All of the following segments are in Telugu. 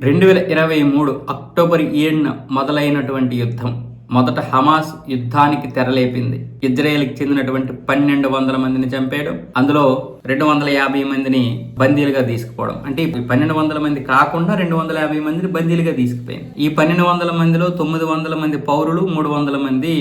రెండు వేల ఇరవై మూడు అక్టోబర్ ఏడున మొదలైనటువంటి యుద్ధం. మొదట హమాస్ యుద్ధానికి తెరలేపింది. ఇజ్రాయెల్కి చెందినటువంటి పన్నెండు వందల మందిని చంపేయడం అందులో రెండు వందల యాభై మందిని బందీలుగా తీసుకుపోవడం. అంటే ఈ పన్నెండు వందల మంది కాకుండా రెండు వందల యాభై మందిని బందీలుగా తీసుకుపోయింది. ఈ పన్నెండు వందల మందిలో తొమ్మిది వందల మంది పౌరులు మూడు వందల మంది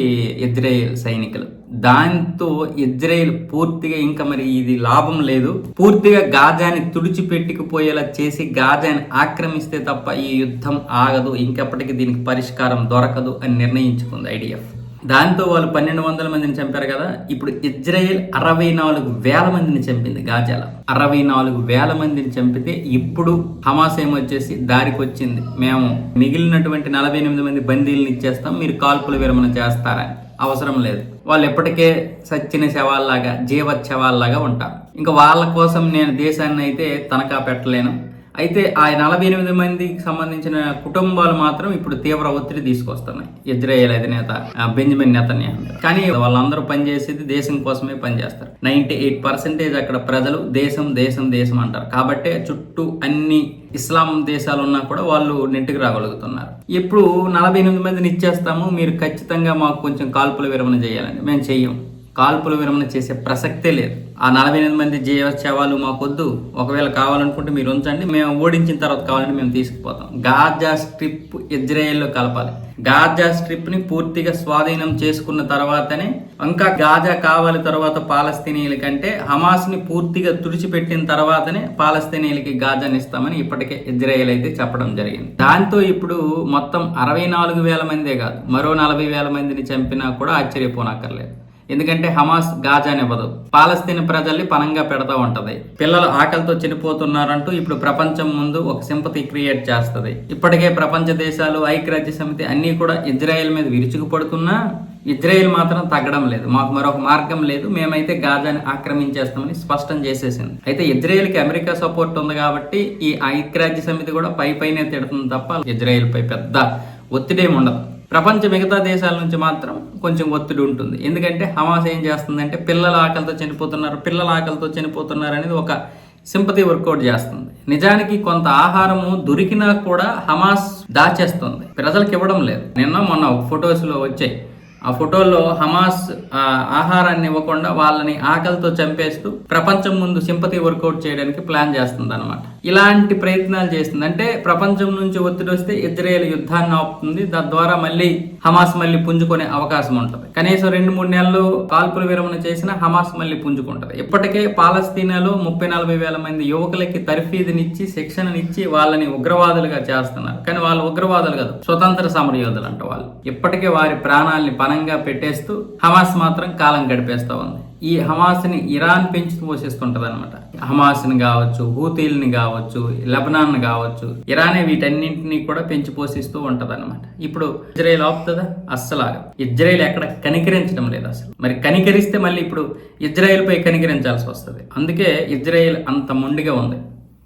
ఇజ్రాయెల్ సైనికులు. దాంతో ఇజ్రాయెల్ పూర్తిగా ఇంకా మరి ఇది లాభం లేదు. పూర్తిగా గాజాని తుడిచిపెట్టుకుపోయేలా చేసి గాజాని ఆక్రమిస్తే తప్ప ఈ యుద్ధం ఆగదు. ఇంకెప్పటికీ దీనికి పరిష్కారం దొరకదు అని నిర్ణయించుకుంది ఐడిఎఫ్. దాంతో వాళ్ళు పన్నెండు వందల మందిని చంపారు కదా ఇప్పుడు ఇజ్రాయెల్ అరవై నాలుగు వేల మందిని చంపింది గాజాలో. అరవై నాలుగు వేల మందిని చంపితే ఇప్పుడు హమాస్ ఏమొచ్చేసి దారికి వచ్చింది మేము మిగిలినటువంటి నలభై ఎనిమిది మంది బందీలను ఇచ్చేస్తాం మీరు కాల్పుల విరమణ చేస్తారని. అవసరం లేదు. వాళ్ళు ఎప్పటికే సచ్చిన శవాల్లాగా జీవ శవాల్లాగా ఉంటారు. ఇంకా వాళ్ళ కోసం నేను దేశాన్ని అయితే తనఖా పెట్టలేను. అయితే ఆ నలభై ఎనిమిది మందికి సంబంధించిన కుటుంబాలు మాత్రం ఇప్పుడు తీవ్ర ఒత్తిడి తీసుకొస్తున్నాయి. ఇజ్రాయేల్ అధినేత బెంజమిన్ నేతన్యా కానీ వాళ్ళందరూ పనిచేసేది దేశం కోసమే పనిచేస్తారు. నైన్టీ ఎయిట్ పర్సెంటేజ్ అక్కడ ప్రజలు దేశం దేశం దేశం అంటారు. కాబట్టే చుట్టూ అన్ని ఇస్లాం దేశాలు ఉన్నా కూడా వాళ్ళు నెట్టుకు రాగలుగుతున్నారు. ఇప్పుడు నలభై ఎనిమిది మందిని ఇచ్చేస్తాము. మీరు ఖచ్చితంగా మాకు కొంచెం కాల్పుల విరమణ చేయాలండి మేము చెయ్యం. కాల్పుల విరమణ చేసే ప్రసక్తే లేదు. ఆ నలభై ఎనిమిది మంది జీవ శవాలు మాకొద్దు. ఒకవేళ కావాలనుకుంటే మీరు ఉంచండి. మేము ఓడించిన తర్వాత కావాలంటే మేము తీసుకుపోతాం. గాజా స్ట్రిప్ ఇజ్రాయెల్లో కలపాలి. గాజా స్ట్రిప్ని పూర్తిగా స్వాధీనం చేసుకున్న తర్వాతనే ఇంకా గాజా కావాలి తర్వాత పాలస్తీనీయుల కంటే హమాస్ని పూర్తిగా తుడిచిపెట్టిన తర్వాతనే పాలస్తీనీయులకి గాజాని ఇస్తామని ఇప్పటికే ఇజ్రాయెల్ అయితే చెప్పడం జరిగింది. దాంతో ఇప్పుడు మొత్తం అరవై నాలుగు వేల మందే కాదు మరో నలభై వేల మందిని చంపినా కూడా ఆశ్చర్యపోనక్కర్లేదు. ఎందుకంటే హమాస్ గాజానివ్వదు. పాలస్తీన్ ప్రజల్ని పనంగా పెడతా ఉంటది. పిల్లలు ఆకలితో చనిపోతున్నారంటూ ఇప్పుడు ప్రపంచం ముందు ఒక సింపతి క్రియేట్ చేస్తుంది. ఇప్పటికే ప్రపంచ దేశాలు ఐక్యరాజ్య సమితి అన్నీ కూడా ఇజ్రాయెల్ మీద విరుచుకుపడుతున్నా ఇజ్రాయెల్ మాత్రం తగ్గడం లేదు. మాకు మరొక మార్గం లేదు. మేమైతే గాజాని ఆక్రమించేస్తామని స్పష్టం చేసేసింది. అయితే ఇజ్రాయెల్కి అమెరికా సపోర్ట్ ఉంది కాబట్టి ఈ ఐక్యరాజ్య సమితి కూడా పై పైనే తిడుతుంది తప్ప ఇజ్రాయెల్ పై పెద్ద ఒత్తిడేమి ఉండదు. ప్రపంచ మిగతా దేశాల నుంచి మాత్రం కొంచెం ఒత్తిడి ఉంటుంది. ఎందుకంటే హమాస్ ఏం చేస్తుందంటే పిల్లల ఆకలితో చనిపోతున్నారు పిల్లల ఆకలితో చనిపోతున్నారు అనేది ఒక సింపతి వర్కౌట్ చేస్తుంది. నిజానికి కొంత ఆహారము దొరికినా కూడా హమాస్ దాచేస్తుంది. ప్రజలకు ఇవ్వడం లేదు. నిన్న మొన్న ఒక ఫొటోస్లో వచ్చాయి. ఆ ఫోటోల్లో హమాస్ ఆహారాన్ని ఇవ్వకుండా వాళ్ళని ఆకలితో చంపేస్తూ ప్రపంచం ముందు సింపతి వర్కౌట్ చేయడానికి ప్లాన్ చేస్తుంది అనమాట ఇలాంటి ప్రయత్నాలు చేస్తుంది. అంటే ప్రపంచం నుంచి ఒత్తిడి వస్తే ఇజ్రాయెల్ యుద్ధాన్ని ఆపుతుంది. తద్వారా మళ్ళీ హమాస్ మళ్ళీ పుంజుకునే అవకాశం ఉంటుంది. కనీసం రెండు మూడు నెలలు కాల్పుల విరమణ చేసిన హమాస్ మళ్ళీ పుంజుకుంటది. ఇప్పటికే పాలస్తీనాలో ముప్పై నలభై వేల మంది యువకులకి తర్ఫీదునిచ్చి శిక్షణనిచ్చి వాళ్ళని ఉగ్రవాదులుగా చేస్తున్నారు. కానీ వాళ్ళు ఉగ్రవాదులు కాదు స్వతంత్ర సమరయోధులు అంట వాళ్ళు. ఇప్పటికే వారి ప్రాణాల్ని పనంగా పెట్టేస్తూ హమాస్ మాత్రం కాలం గడిపేస్తా ఉంది. ఈ హమాస్ని ఇరాన్ పెంచి పోషిస్తుంటది అనమాట హమాస్ని కావచ్చు హూతీల్ని కావచ్చు లెబనాన్ కావచ్చు ఇరానే వీటన్నింటినీ కూడా పెంచి పోషిస్తూ ఉంటది అనమాట ఇప్పుడు ఇజ్రాయెల్ ఆపుతుందా? అస్సలాగా ఇజ్రాయెల్ ఎక్కడ కనికరించడం లేదు అసలు. మరి కనికరిస్తే మళ్ళీ ఇప్పుడు ఇజ్రాయెల్ పై కనికరించాల్సి వస్తుంది. అందుకే ఇజ్రాయెల్ అంత మొండిగా ఉంది.